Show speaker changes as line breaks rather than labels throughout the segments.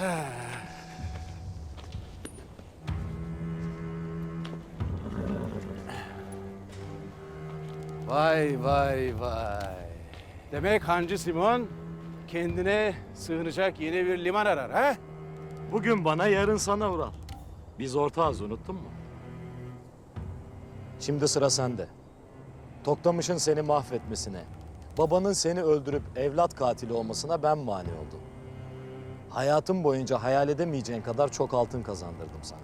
Vay vay vay. Demek Hancı Simon kendine sığınacak yeni bir liman arar ha?
Bugün bana, yarın sana Ural. Biz ortağız, unuttun mu? Şimdi sıra sende. Toktamış'ın seni mahvetmesine, babanın seni öldürüp evlat katili olmasına ben mani oldum. Hayatım boyunca hayal edemeyeceğin kadar çok altın kazandırdım sana.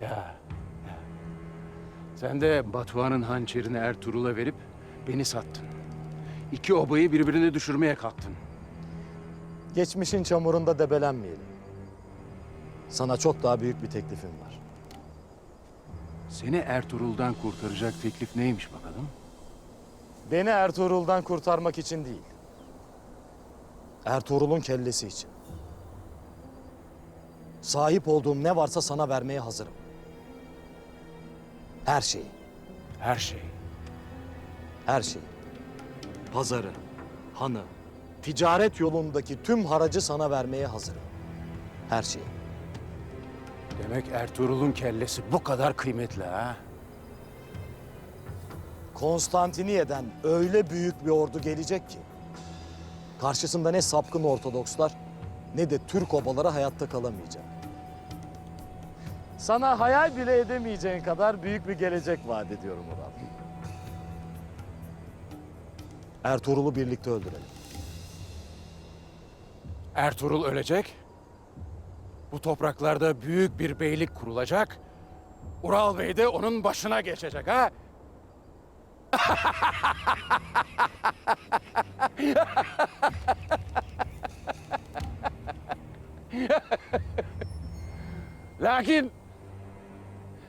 Ya, ya. Sen de Batuhan'ın hançerini Ertuğrul'a verip beni sattın. İki obayı birbirine düşürmeye kalktın.
Geçmişin çamurunda debelenmeyelim. Sana çok daha büyük bir teklifim var.
Seni Ertuğrul'dan kurtaracak teklif neymiş bakalım?
Beni Ertuğrul'dan kurtarmak için değil. Ertuğrul'un kellesi için. Sahip olduğum ne varsa sana vermeye hazırım. Her şeyi,
Her şey.
her şeyi. Pazarı, hanı, ticaret yolundaki tüm haracı sana vermeye hazırım. Her şeyi.
Demek Ertuğrul'un kellesi bu kadar kıymetli ha?
Konstantiniye'den öyle büyük bir ordu gelecek ki karşısında ne sapkın Ortodokslar ne de Türk obaları hayatta kalamayacak. Sana hayal bile edemeyeceğin kadar büyük bir gelecek vaat ediyorum Ural. Ertuğrul'u birlikte öldürelim.
Ertuğrul ölecek. Bu topraklarda büyük bir beylik kurulacak. Ural Bey de onun başına geçecek ha? Lakin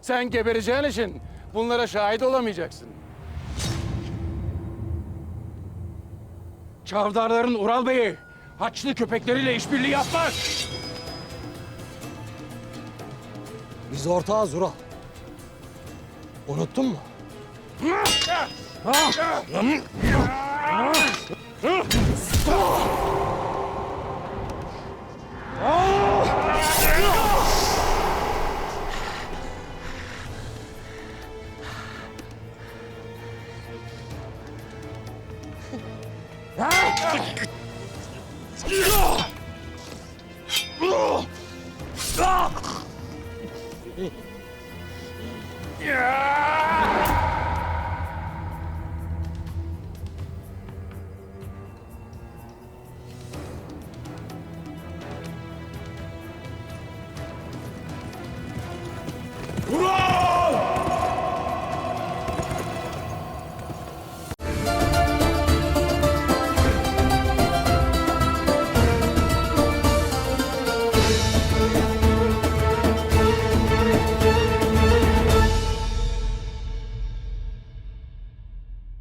sen gebereceğin için bunlara şahit olamayacaksın. Çavdarların Ural Bey'i Haçlı köpekleriyle işbirliği yapmaz.
Biz ortağız Ural. Unuttun mu?
Ya!